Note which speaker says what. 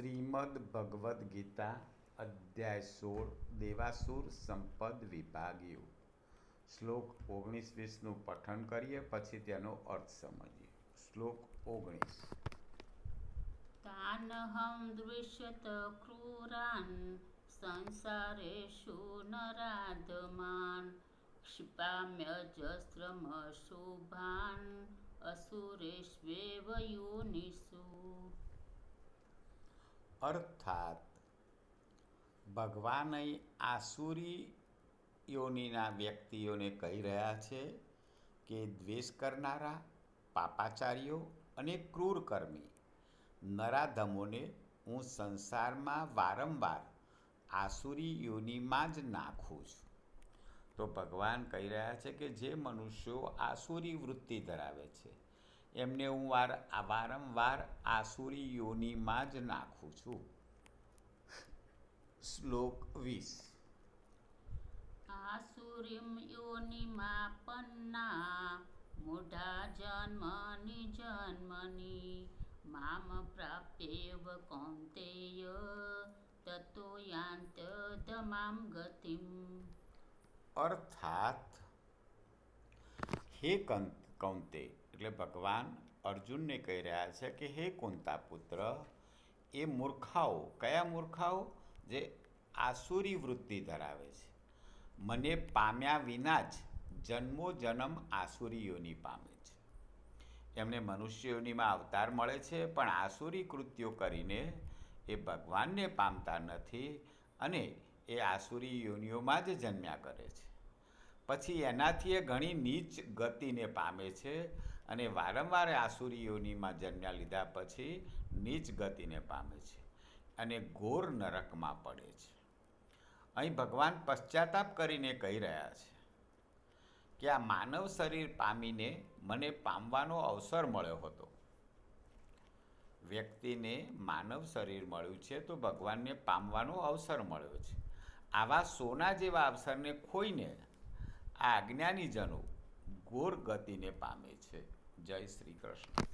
Speaker 1: શ્રીમદ ભગવદ્ ગીતા અધ્યાય સોળ, દેવાસુર સંપદ વિભાગ્યું શ્લોક ઓગણીસ વીસનું પઠન કરીએ, પછી તેનો અર્થ સમજીએ. શ્લોક ઓગણીસ.
Speaker 2: તાનહમ દૃશ્યત ક્રૂરાન સંસારેષુ નરાધમાન ક્ષિપામ્યજસ્રમશુભાન અસુરેષ્વેવ યોનિષુ
Speaker 1: અર્થાત ભગવાન આસુરી યોનિના વ્યક્તિઓને કહી રહ્યા છે કે દ્વેષ કરનારા, પાપાચારીઓ અને ક્રૂર કર્મી નરાધમોને હું સંસારમાં વારંવાર આસુરી યોનિમાં જ નાખું છું. તો ભગવાન કહી રહ્યા છે કે જે મનુષ્યો આસુરી વૃત્તિ ધરાવે છે એમને હું વાર વારંવાર આસુરી યોનિમાં જ નાખું છું. શ્લોક વીસ.
Speaker 2: આસુરીમ યોનિમાપન્ના મૂઢા જન્મની જન્મની મામ પ્રાપ્યેવ કૌંતેય તતો તમામ ગતિમ.
Speaker 1: અર્થાત હે કંત કૌંતે એટલે ભગવાન અર્જુનને કહી રહ્યા છે કે, હે કુંતા પુત્ર એ મૂર્ખાઓ, કયા મૂર્ખાઓ? જે આસુરી વૃત્તિ ધરાવે છે. મને પામ્યા વિના જ જન્મો જન્મ આસુરીઓની પામે છે. એમને મનુષ્યોનીમાં અવતાર મળે છે, પણ આસુરી કૃત્યો કરીને એ ભગવાનને પામતા નથી અને એ આસુરી યોનિઓમાં જ જન્મ્યા કરે છે. પછી એનાથી એ ઘણી નીચ ગતિને પામે છે અને વારંવાર આસુરી યોનિમાં જન્મ્યા લીધા પછી નીચ ગતિને પામે છે અને ઘોર નરકમાં પડે છે. અહીં ભગવાન પશ્ચાતાપ કરીને કહી રહ્યા છે કે આ માનવ શરીર પામીને મને પામવાનો અવસર મળ્યો હતો. વ્યક્તિને માનવ શરીર મળ્યું છે તો ભગવાનને પામવાનો અવસર મળ્યો છે. આવા સોના જેવા અવસરને ખોઈને આ અજ્ઞાનીજનો ઘોર ગતિને પામે છે. જય શ્રી કૃષ્ણ.